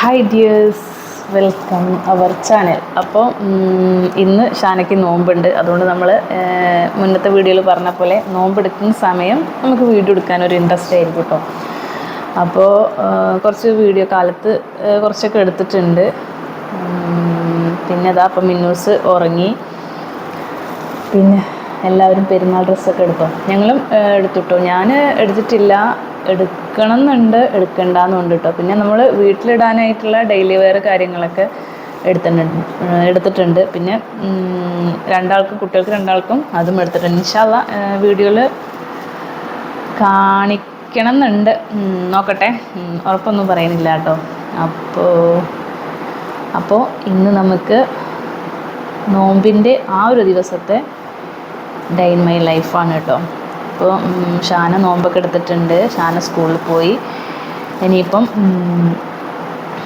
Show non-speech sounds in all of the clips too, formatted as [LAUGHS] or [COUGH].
Hi dears welcome our channel അപ്പോൾ ഇന്ന് ഷാനയ്ക്ക് നോമ്പുണ്ട്. അതുകൊണ്ട് നമ്മൾ മുന്നത്തെ വീഡിയോയിൽ പറഞ്ഞ പോലെ നോമ്പെടുക്കുന്ന സമയം നമുക്ക് വീഡിയോ എടുക്കാൻ ഒരു ഇൻട്രസ്റ്റ് ആയിരിക്കും കേട്ടോ അപ്പോൾ കുറച്ച് വീഡിയോ കാലത്ത് കുറച്ചൊക്കെ എടുത്തിട്ടുണ്ട്. പിന്നെ അതാ അപ്പം മിന്നൂസ് ഉറങ്ങി. പിന്നെ എല്ലാവരും പെരുന്നാൾ ഡ്രസ്സൊക്കെ എടുത്തോ? ഞങ്ങളും എടുത്തുട്ടോ ഞാൻ എടുത്തിട്ടില്ല. എടുക്കണം എന്നുണ്ട് എടുക്കണ്ടെന്നുണ്ട് കേട്ടോ പിന്നെ നമ്മൾ വീട്ടിലിടാനായിട്ടുള്ള ഡെയിലി വെയർ കാര്യങ്ങളൊക്കെ എടുത്തിട്ടുണ്ട് എടുത്തിട്ടുണ്ട്. പിന്നെ രണ്ടാൾക്കും കുട്ടികൾക്ക് രണ്ടാൾക്കും അതും എടുത്തിട്ടുണ്ട്. ഇൻഷാല്ല വീഡിയോയിൽ കാണിക്കണം എന്നുണ്ട് നോക്കട്ടെ. ഉറപ്പൊന്നും പറയുന്നില്ല കേട്ടോ അപ്പോൾ അപ്പോൾ ഇന്ന് നമുക്ക് നോമ്പിന്റെ ആ ഒരു ദിവസത്തെ ഡൈൻ മൈ ലൈഫാണ് കേട്ടോ അപ്പോൾ ഉം, ഷാന നോമ്പൊക്കെ എടുത്തിട്ടുണ്ട്. ഷാന സ്കൂളിൽ പോയി. ഇനിയിപ്പം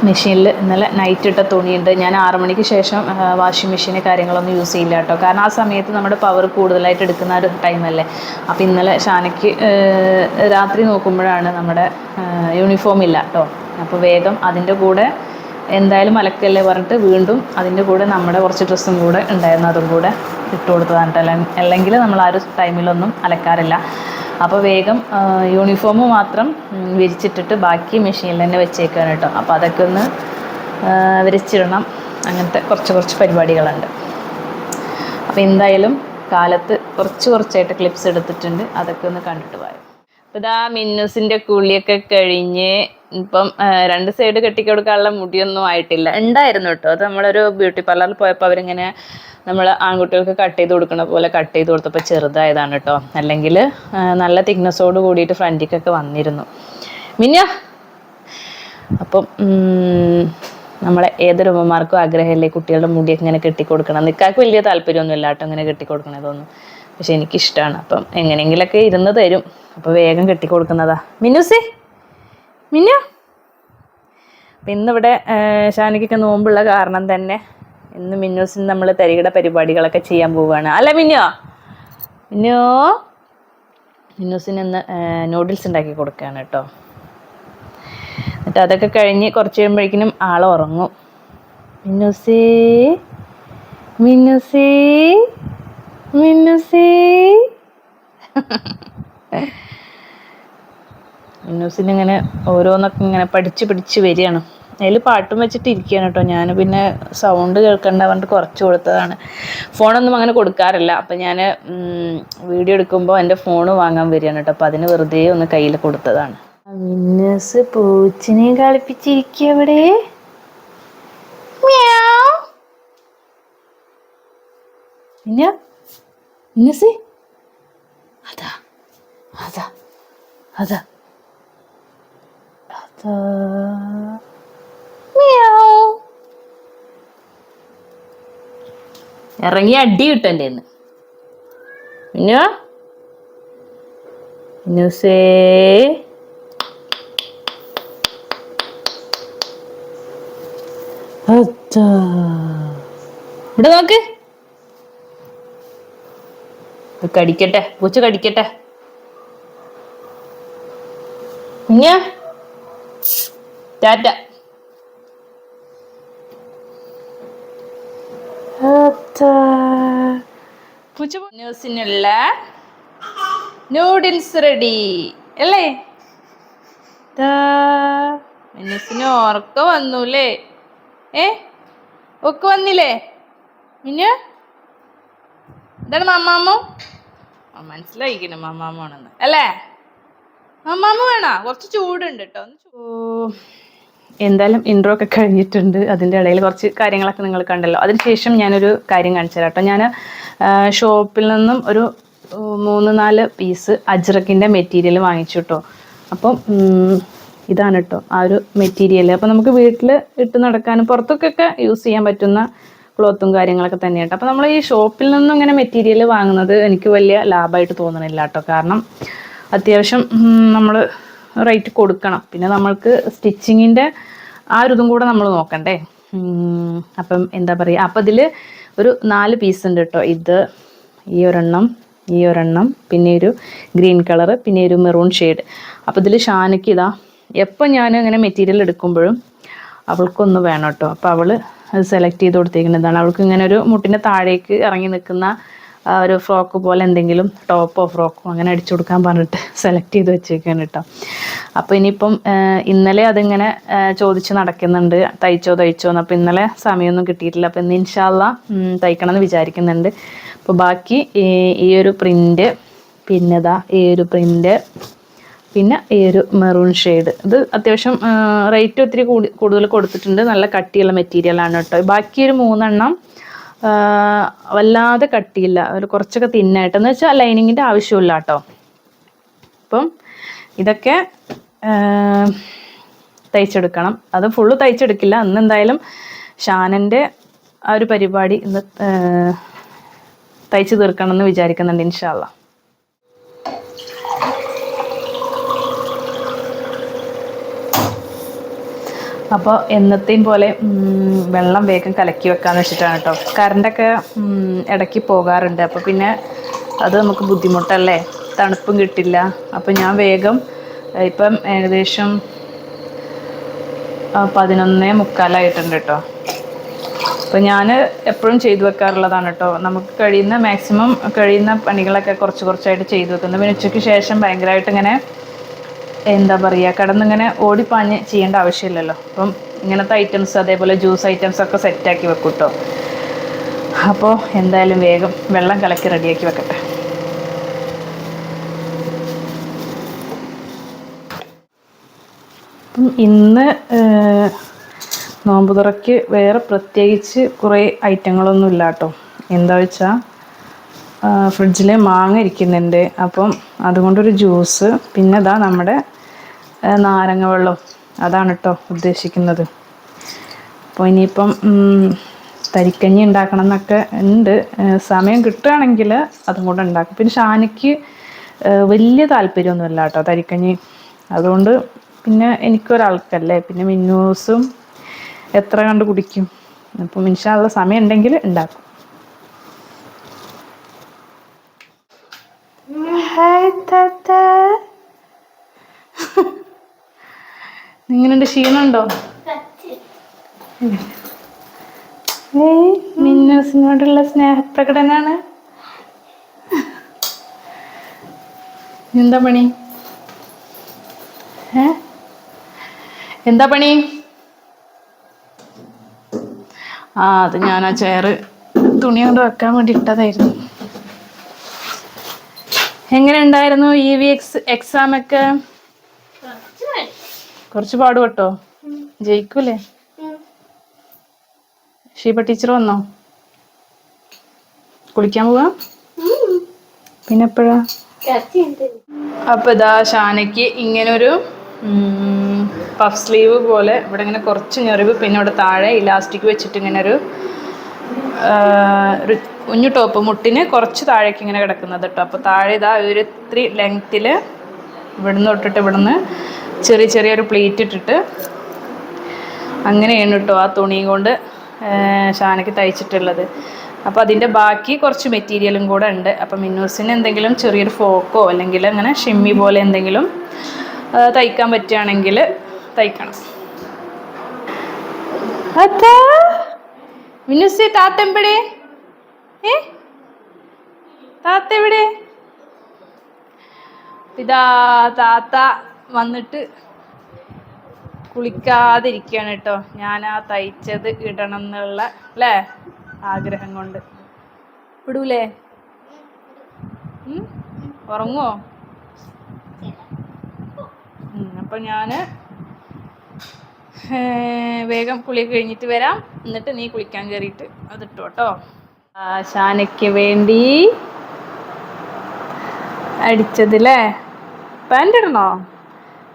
മെഷീനിൽ ഇന്നലെ നൈറ്റ് ഇട്ട തുണിയുണ്ട്. ഞാൻ ആറു മണിക്ക് ശേഷം വാഷിംഗ് മെഷീന് കാര്യങ്ങളൊന്നും യൂസ് ചെയ്യില്ല കേട്ടോ. കാരണം ആ സമയത്ത് നമ്മുടെ പവർ കൂടുതലായിട്ട് എടുക്കുന്ന ഒരു ടൈമല്ലേ അപ്പോൾ ഇന്നലെ ഷാനയ്ക്ക് രാത്രി നോക്കുമ്പോഴാണ് നമ്മുടെ യൂണിഫോം ഇല്ല കേട്ടോ. അപ്പോൾ വേഗം അതിന്റെ കൂടെ എന്തായാലും അലക്കല്ലേ പറഞ്ഞിട്ട് വീണ്ടും അതിന്റെ കൂടെ നമ്മുടെ കുറച്ച് ഡ്രസ്സും കൂടെ ഉണ്ടായിരുന്നു. അതും കൂടെ ഇട്ട് കൊടുത്തതാണ് കേട്ടോ. അല്ല- അല്ലെങ്കിൽ നമ്മൾ ആ ഒരു ടൈമിലൊന്നും അലക്കാറില്ല. അപ്പോൾ വേഗം യൂണിഫോം മാത്രം വിരിച്ചിട്ടിട്ട് ബാക്കി മെഷീനിൽ തന്നെ വെച്ചേക്കാണ് കേട്ടോ. അപ്പോൾ അതൊക്കെ ഒന്ന് വിരിച്ചിടണം. അങ്ങനത്തെ കുറച്ച് കുറച്ച് പരിപാടികളുണ്ട്. അപ്പോൾ എന്തായാലും കാലത്ത് കുറച്ച് കുറച്ചായിട്ട് ക്ലിപ്സ് എടുത്തിട്ടുണ്ട്. അതൊക്കെ ഒന്ന് കണ്ടിട്ട് പോയോ. അപ്പോൾ ഇതാ മിന്നൂസിന്റെ കുളിയൊക്കെ കഴിഞ്ഞ് ഇപ്പം രണ്ട് സൈഡ് കെട്ടിക്കൊടുക്കാനുള്ള മുടിയൊന്നും ആയിട്ടില്ല. ഉണ്ടായിരുന്നു കേട്ടോ അത് നമ്മളൊരു ബ്യൂട്ടി പാർലറിൽ പോയപ്പോൾ അവരിങ്ങനെ നമ്മൾ ആൺകുട്ടികൾക്ക് കട്ട് ചെയ്ത് കൊടുക്കുന്ന പോലെ കട്ട് ചെയ്ത് കൊടുത്തപ്പോൾ ചെറുതായതാണ് കേട്ടോ അല്ലെങ്കിൽ നല്ല തിക്നെസ്സോട് കൂടിയിട്ട് ഫ്രണ്ടിക്കൊക്കെ വന്നിരുന്നു. മിന്ന അപ്പം നമ്മളെ ഏതൊരു ഉമ്മമാർക്കും ആഗ്രഹമല്ലേ കുട്ടികളുടെ മുടിയൊക്കെ ഇങ്ങനെ കെട്ടിക്കൊടുക്കണം നിൽക്കാക്ക് വലിയ താല്പര്യമൊന്നുമില്ല കേട്ടോ ഇങ്ങനെ കെട്ടിക്കൊടുക്കണതൊന്നും പക്ഷെ എനിക്കിഷ്ടമാണ് അപ്പം എങ്ങനെയെങ്കിലൊക്കെ ഇരുന്ന് തരും. അപ്പം വേഗം കെട്ടിക്കൊടുക്കുന്നതാ മിന്നുസേ? മിന്നു? അപ്പം ഇന്നിവിടെ ഷാനിക്കൊക്കെ നോമ്പുള്ള കാരണം തന്നെ ഇന്ന് മിന്നൂസിന് നമ്മൾ തരികിട പരിപാടികളൊക്കെ ചെയ്യാൻ പോവുകയാണ് അല്ല മിന്നോ? മിന്നോ? മിന്നൂസിന് ഇന്ന് നൂഡിൽസ് ഉണ്ടാക്കി കൊടുക്കുകയാണ് കേട്ടോ. എന്നിട്ട് അതൊക്കെ കഴിഞ്ഞ് കുറച്ച് കഴിയുമ്പോഴേക്കിനും ആൾ ഉറങ്ങും. മിന്നുസേ മിന്നുസേ മിന്നുസേ. [LAUGHS] മിന്നൂസിന് ഇങ്ങനെ ഓരോന്നൊക്കെ ഇങ്ങനെ പഠിച്ച് പഠിച്ച് വരികയാണ്. അതിൽ പാട്ടും വെച്ചിട്ട് ഇരിക്കുകയാണ് കേട്ടോ. ഞാൻ പിന്നെ സൗണ്ട് കേൾക്കണ്ട പറഞ്ഞിട്ട് കുറച്ച് കൊടുത്തതാണ്. ഫോണൊന്നും അങ്ങനെ കൊടുക്കാറില്ല. അപ്പം ഞാൻ വീഡിയോ എടുക്കുമ്പോൾ എന്റെ ഫോണ് വാങ്ങാൻ വരികയാണ് കേട്ടോ. അപ്പം അതിന് വെറുതെ ഒന്ന് കയ്യിൽ കൊടുത്തതാണ്. മിന്നസ് പൂച്ചിനെ കളിപ്പിച്ചിരിക്കുക അവിടെ അതാ അതാ അതാ. അതാ ഇറങ്ങി അടി കിട്ടും എന്റെ കയ്യിന്ന്. മിന്നു. മിന്നൂസേ അതാ. ഇവിടെ നോക്ക്. കടിക്കട്ടെ. പൂച്ച കടിക്കട്ടെ. കുഞ്ഞ ടാറ്റ ന്യൂസിനുള്ള നൂഡിൽസ് റെഡി അല്ലേ? മിന്നൂസിന് ഓർക്ക വന്നൂലേ. ഏ? ഒക്കെ വന്നില്ലേ? മിന്നു? എന്താണ് മമ്മാമ്മോ ആ, മനസ്സിലായിക്കണം മമ്മാമ്മയാണെന്ന് അല്ലേ? മമ്മാമ്മ വേണോ? കുറച്ച് ചൂടുണ്ട് കേട്ടോ ഒന്ന് ചൂ- എന്തായാലും ഇൻട്രോ ഒക്കെ കഴിഞ്ഞിട്ടുണ്ട്. അതിന്റെ ഇടയിൽ കുറച്ച് കാര്യങ്ങളൊക്കെ നിങ്ങൾ കണ്ടല്ലോ. അതിനുശേഷം ഞാനൊരു കാര്യം കാണിച്ചു തരാം കേട്ടോ. ഞാൻ ഷോപ്പിൽ നിന്നും ഒരു മൂന്ന് നാല് പീസ് അജ്രക്കിന്റെ മെറ്റീരിയൽ വാങ്ങിച്ചു കേട്ടോ. അപ്പം ഇതാണ് കേട്ടോ ആ ഒരു മെറ്റീരിയൽ അപ്പം നമുക്ക് വീട്ടിൽ ഇട്ട് നടക്കാനും പുറത്തൊക്കെ യൂസ് ചെയ്യാൻ പറ്റുന്ന ക്ലോത്തും കാര്യങ്ങളൊക്കെ തന്നെയാണ് അപ്പം അപ്പോൾ നമ്മൾ ഈ ഷോപ്പിൽ നിന്നും ഇങ്ങനെ മെറ്റീരിയൽ വാങ്ങുന്നത് എനിക്ക് വലിയ ലാഭമായിട്ട് തോന്നണില്ല കേട്ടോ. കാരണം അത്യാവശ്യം നമ്മൾ റേറ്റ് കൊടുക്കണം. പിന്നെ നമ്മൾക്ക് സ്റ്റിച്ചിങ്ങിന്റെ ആ ഒരു ഇതും കൂടെ നമ്മൾ നോക്കണ്ടേ. അപ്പം എന്താ പറയുക അപ്പം ഇതിൽ ഒരു നാല് പീസ് ഉണ്ട് കേട്ടോ ഇത് ഈ ഒരെണ്ണം ഈ ഒരെണ്ണം പിന്നെ ഒരു ഗ്രീൻ കളർ പിന്നെ ഒരു മെറൂൺ ഷെയ്ഡ് അപ്പോൾ ഇതിൽ ഷാനയ്ക്ക് ഇതാ എപ്പോൾ ഞാൻ ഇങ്ങനെ മെറ്റീരിയൽ എടുക്കുമ്പോഴും അവൾക്കൊന്ന് വേണം കേട്ടോ അപ്പോൾ അവൾ സെലക്ട് ചെയ്ത് കൊടുത്തേക്കുന്നതാണ്. അവൾക്ക് ഇങ്ങനെ ഒരു മുട്ടിന്റെ താഴേക്ക് ഇറങ്ങി നിൽക്കുന്ന ഒരു ഫ്രോക്ക് പോലെ എന്തെങ്കിലും ടോപ്പോ ഫ്രോക്കോ അങ്ങനെ അടിച്ചു കൊടുക്കാൻ പറഞ്ഞിട്ട് സെലക്ട് ചെയ്ത് വെച്ചേക്കാണ് കേട്ടോ അപ്പോൾ ഇനിയിപ്പം ഇന്നലെ അതിങ്ങനെ ചോദിച്ച് നടക്കുന്നുണ്ട്. തയ്ച്ചോ തയ്ച്ചോ എന്ന്. അപ്പോൾ ഇന്നലെ സമയമൊന്നും കിട്ടിയിട്ടില്ല. അപ്പോൾ ഇന്ന് ഇൻഷാല്ല തയ്ക്കണം എന്ന് വിചാരിക്കുന്നുണ്ട്. അപ്പോൾ ബാക്കി ഈ ഒരു പ്രിന്റ് പിന്നെതാ ഈ ഒരു പ്രിന്റ് പിന്നെ ഈ ഒരു മെറൂൺ ഷെയ്ഡ് ഇത് അത്യാവശ്യം റേറ്റ് ഒത്തിരി കൂടുതൽ കൊടുത്തിട്ടുണ്ട്. നല്ല കട്ടിയുള്ള മെറ്റീരിയലാണ് കേട്ടോ ബാക്കി ഒരു മൂന്നെണ്ണം വല്ലാതെ കട്ടിയില്ല. ഒരു കുറച്ചൊക്കെ തിന്നായിട്ട് എന്ന് വെച്ചാൽ ലൈനിങ്ങിന്റെ ആവശ്യമില്ല കേട്ടോ. അപ്പം ഇതൊക്കെ തയ്ച്ചെടുക്കണം. അത് ഫുള്ള് തയ്ച്ചെടുക്കില്ല. അന്ന് എന്തായാലും ഷാനന്റെ ആ ഒരു പരിപാടി ഇന്ന് തയ്ച്ച് തീർക്കണം എന്ന് വിചാരിക്കുന്നുണ്ട് ഇൻഷാല്ല അപ്പോൾ എന്നത്തെയും പോലെ വെള്ളം വേഗം കലക്കി വെക്കാന്ന് വെച്ചിട്ടാണ് കേട്ടോ കറണ്ടൊക്കെ ഇടയ്ക്ക് പോകാറുണ്ട്. അപ്പോൾ പിന്നെ അത് നമുക്ക് ബുദ്ധിമുട്ടല്ലേ? തണുപ്പും കിട്ടില്ല. അപ്പോൾ ഞാൻ വേഗം ഇപ്പം ഏകദേശം പതിനൊന്നേ മുക്കാലായിട്ടുണ്ട് കേട്ടോ അപ്പോൾ ഞാൻ എപ്പോഴും ചെയ്തു വെക്കാറുള്ളതാണ് കേട്ടോ നമുക്ക് കഴിയുന്ന മാക്സിമം കഴിയുന്ന പണികളൊക്കെ കുറച്ച് കുറച്ചായിട്ട് ചെയ്തു വെക്കുന്നത് പിന്നെ ഉച്ചയ്ക്ക് ശേഷം ഭയങ്കരമായിട്ട് ഇങ്ങനെ എന്താ പറയുക കിടന്നിങ്ങനെ ഓടിപ്പാഞ്ഞ് ചെയ്യേണ്ട ആവശ്യമില്ലല്ലോ. അപ്പം ഇങ്ങനത്തെ ഐറ്റംസ് അതേപോലെ ജ്യൂസ് ഐറ്റംസ് ഒക്കെ സെറ്റാക്കി വെക്കും കേട്ടോ അപ്പോൾ എന്തായാലും വേഗം വെള്ളം കലക്കി റെഡിയാക്കി വെക്കട്ടെ. അപ്പം ഇന്ന് നോമ്പുതുറയ്ക്ക് നോമ്പ് തുറയ്ക്ക് വേറെ പ്രത്യേകിച്ച് കുറേ ഐറ്റങ്ങളൊന്നും ഇല്ല കേട്ടോ എന്താ വെച്ചാൽ ഫ്രിഡ്ജിൽ മാങ്ങ ഇരിക്കുന്നുണ്ട്. അപ്പം അതുകൊണ്ടൊരു ജ്യൂസ്. പിന്നെ ഇതാ നമ്മുടെ നാരങ്ങ വെള്ളം. അതാണ് കേട്ടോ ഉദ്ദേശിക്കുന്നത്. അപ്പോൾ ഇനിയിപ്പം തരിക്കഞ്ഞി ഉണ്ടാക്കണം എന്നൊക്കെ ഉണ്ട്. സമയം കിട്ടുകയാണെങ്കിൽ അതും കൂടെ ഉണ്ടാക്കും. പിന്നെ ഷാനിക്ക് വലിയ താല്പര്യമൊന്നുമില്ല കേട്ടോ തരിക്കഞ്ഞി. അതുകൊണ്ട് പിന്നെ എനിക്കൊരാൾക്കല്ലേ. പിന്നെ മിന്നൂസും എത്ര കണ്ട് കുടിക്കും. അപ്പം മിനിഷാനുള്ള സമയം ഉണ്ടെങ്കിൽ ഉണ്ടാക്കും ഹായ് താത്ത നിങ്ങളുണ്ട് ക്ഷീണമുണ്ടോ മിന്നസിനോടുള്ള മിന്നൂസിനോടുള്ള സ്നേഹപ്രകടനാണ്. എന്താ പണി? ഏ? എന്താ പണി? ആ അത് ഞാൻ ആ ചെയർ തുണി കൊണ്ട് വെക്കാൻ വേണ്ടി ഇട്ടതായിരുന്നു എങ്ങനെ ഉണ്ടായിരുന്നു ഇ വി എക്സ് എക്സാം ഒക്കെ? കുറച്ച് പാടുപെട്ടോ? ജയിക്കൂലേ? ഷീബ ടീച്ചർ വന്നോ? കുളിക്കാൻ പോവാ? പിന്നെ എപ്പോഴാ അപ്പൊ ഇതാ ഷാനയ്ക്ക് ഇങ്ങനൊരു പഫ് സ്ലീവ് പോലെ ഇവിടെ ഇങ്ങനെ കുറച്ച് ഞെറിവ് പിന്നെ ഇവിടെ താഴെ ഇലാസ്റ്റിക് വെച്ചിട്ട് ഇങ്ങനൊരു കുഞ്ഞു ടോപ്പ് മുട്ടിന് കുറച്ച് താഴേക്ക് ഇങ്ങനെ കിടക്കുന്നത് കേട്ടോ. അപ്പോൾ താഴെ ഇതാ ഒരു ഇത്തിരി ലെങ്ത്തിൽ ഇവിടുന്ന് തൊട്ടിട്ട് ഇവിടുന്ന് ചെറിയ ചെറിയൊരു പ്ലേറ്റ് ഇട്ടിട്ട് അങ്ങനെയാണ് കേട്ടോ ആ തുണിയും കൊണ്ട് ഷാനയ്ക്ക് തയ്ച്ചിട്ടുള്ളത്. അപ്പോൾ അതിന്റെ ബാക്കി കുറച്ച് മെറ്റീരിയലും കൂടെ ഉണ്ട്. അപ്പം മിന്നൂസിന് എന്തെങ്കിലും ചെറിയൊരു ഫോക്കോ അല്ലെങ്കിൽ അങ്ങനെ ഷിമ്മി പോലെ എന്തെങ്കിലും തയ്ക്കാൻ പറ്റുകയാണെങ്കിൽ തയ്ക്കണം. അതാ മിന്നുസി താത്ത എവിടെ ഏ? താത്ത എവിടെ ഇതാ താത്ത വന്നിട്ട് കുളിക്കാതിരിക്കുകയാണ് കേട്ടോ. ഞാൻ ആ തയ്ച്ചത് ഇടണം എന്നുള്ള അല്ലേ? ആഗ്രഹം കൊണ്ട്. വിടൂലേ? ഉം? ഉറങ്ങുവോ? ഉം, അപ്പൊ ഞാൻ വേഗം കുളി കഴിഞ്ഞിട്ട് വരാം. എന്നിട്ട് നീ കുളിക്കാൻ കയറിയിട്ട് അതിട്ടോ കേട്ടോ. ആശാനയ്ക്ക് വേണ്ടി അടിച്ചതില്ലേ പാന്റ് ഇടണോ?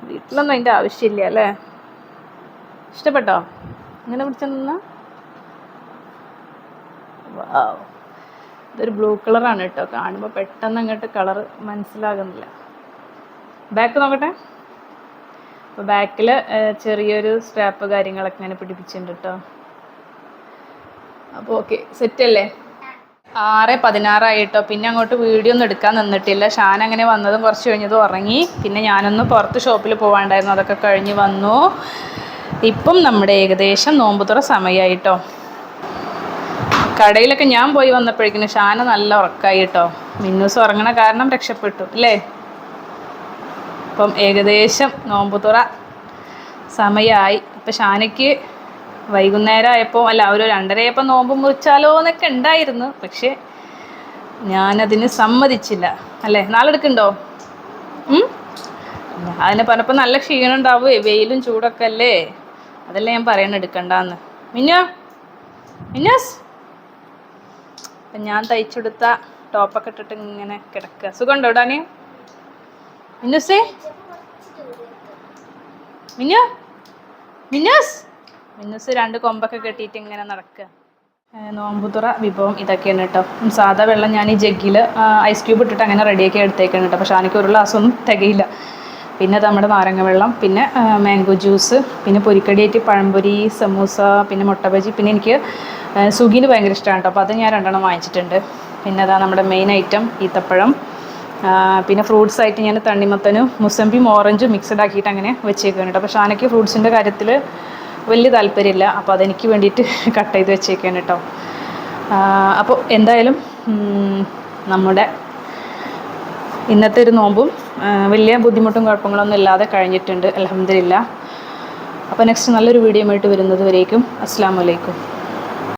വീട്ടിലൊന്നും അതിന്റെ ആവശ്യമില്ല അല്ലേ ഇഷ്ടപ്പെട്ടോ? ഇങ്ങനെ പിടിച്ച ഇതൊരു ബ്ലൂ കളറാണ് കേട്ടോ. കാണുമ്പോൾ പെട്ടെന്ന് അങ്ങോട്ട് കളർ മനസ്സിലാകുന്നില്ല. ബാക്ക് നോക്കട്ടെ. അപ്പോൾ ബാക്കിൽ ചെറിയൊരു സ്ട്രാപ്പ് കാര്യങ്ങളൊക്കെ ഇങ്ങനെ പിടിപ്പിച്ചിട്ടുണ്ട് കേട്ടോ അപ്പോൾ ഓക്കെ സെറ്റ് അല്ലേ? ആറ് പതിനാറായി കേട്ടോ പിന്നെ അങ്ങോട്ട് വീഡിയോ ഒന്നും എടുക്കാൻ നിന്നിട്ടില്ല. ഷാൻ അങ്ങനെ വന്നതും കുറച്ച് കഴിഞ്ഞതും ഉറങ്ങി. പിന്നെ ഞാനൊന്ന് പുറത്ത് ഷോപ്പിൽ പോകാണ്ടായിരുന്നു അതൊക്കെ കഴിഞ്ഞ് വന്നു. ഇപ്പം നമ്മുടെ ഏകദേശം നോമ്പുതുറ സമയമായിട്ടോ കടയിലൊക്കെ ഞാൻ പോയി വന്നപ്പോഴേക്കിന് ഷാന നല്ല ഉറക്കായി കേട്ടോ മിന്നൂസ് ഉറങ്ങണ കാരണം രക്ഷപ്പെട്ടു അല്ലേ? അപ്പം ഏകദേശം നോമ്പുതുറ സമയമായി അപ്പം ഷാനയ്ക്ക് വൈകുന്നേരം ആയപ്പോൾ അല്ല ഒരു രണ്ടരയപ്പോൾ നോമ്പ് മുറിച്ചാലോ എന്നൊക്കെ ഉണ്ടായിരുന്നു. പക്ഷേ ഞാനതിന് സമ്മതിച്ചില്ല. അല്ലേ? നാളെ എടുക്കണ്ടോ ഉം? അതിനെ പറഞ്ഞപ്പോൾ നല്ല ക്ഷീണം ഉണ്ടാവുമേ വെയിലും ചൂടൊക്കെ അല്ലേ? അതല്ലേ ഞാൻ പറയണ എടുക്കണ്ടെന്ന്. മിന്നോ? മിന്നാസ്? അപ്പം ഞാൻ തയ്ച്ചെടുത്ത ടോപ്പൊക്കെ ഇട്ടിട്ട് ഇങ്ങനെ കിടക്കുക. സുഖമുണ്ടോ ഇടാന് മിന്നുസേ? മിന്നു? മിന്നൂസ്? മിന്നൂസ് രണ്ട് കൊമ്പൊക്കെ കെട്ടിയിട്ട് ഇങ്ങനെ നടക്കുക നോമ്പുതുറ വിഭവം ഇതൊക്കെയാണ് കേട്ടോ. സാധാ വെള്ളം ഞാൻ ഈ ജഗ്ഗിൽ ഐസ് ക്യൂബ് ഇട്ടിട്ട് അങ്ങനെ റെഡിയാക്കി എടുത്തേക്കാണ് കേട്ടോ. പക്ഷേ എനിക്ക് ഒരു ഗ്ലാസ്സൊന്നും തികയില്ല. പിന്നെ നമ്മുടെ നാരങ്ങ വെള്ളം പിന്നെ മാംഗോ ജ്യൂസ് പിന്നെ പൊരിക്കടിയായിട്ട് പഴംപൊരി സമൂസ പിന്നെ മുട്ട ബജി പിന്നെ എനിക്ക് സുഗീന് ഭയങ്കര ഇഷ്ടമാണ് കേട്ടോ. അപ്പോൾ അത് ഞാൻ രണ്ടെണ്ണം വാങ്ങിച്ചിട്ടുണ്ട്. പിന്നെ അതാ നമ്മുടെ മെയിൻ ഐറ്റം ഈത്തപ്പഴം. പിന്നെ ഫ്രൂട്ട്സ് ആയിട്ട് ഞാൻ തണ്ണിമത്തനും മുസമ്പിയും ഓറഞ്ചും മിക്സഡ് ആക്കിയിട്ട് അങ്ങനെ വെച്ചേക്കാണ് കേട്ടോ പക്ഷേ ആനയ്ക്ക് ഫ്രൂട്ട്സിന്റെ കാര്യത്തിൽ വലിയ താല്പര്യമില്ല. അപ്പോൾ അതെനിക്ക് വേണ്ടിയിട്ട് [LAUGHS] കട്ട് ചെയ്ത് വെച്ചേക്കാണ് കേട്ടോ അപ്പോൾ എന്തായാലും നമ്മുടെ ഇന്നത്തെ ഒരു നോമ്പും വലിയ ബുദ്ധിമുട്ടും കുഴപ്പങ്ങളൊന്നും ഇല്ലാതെ കഴിഞ്ഞിട്ടുണ്ട്. അലഹമില്ല അപ്പോൾ നെക്സ്റ്റ് നല്ലൊരു വീഡിയോ ആയിട്ട് വരുന്നത് വരേക്കും. അസ്സാം വലൈക്കും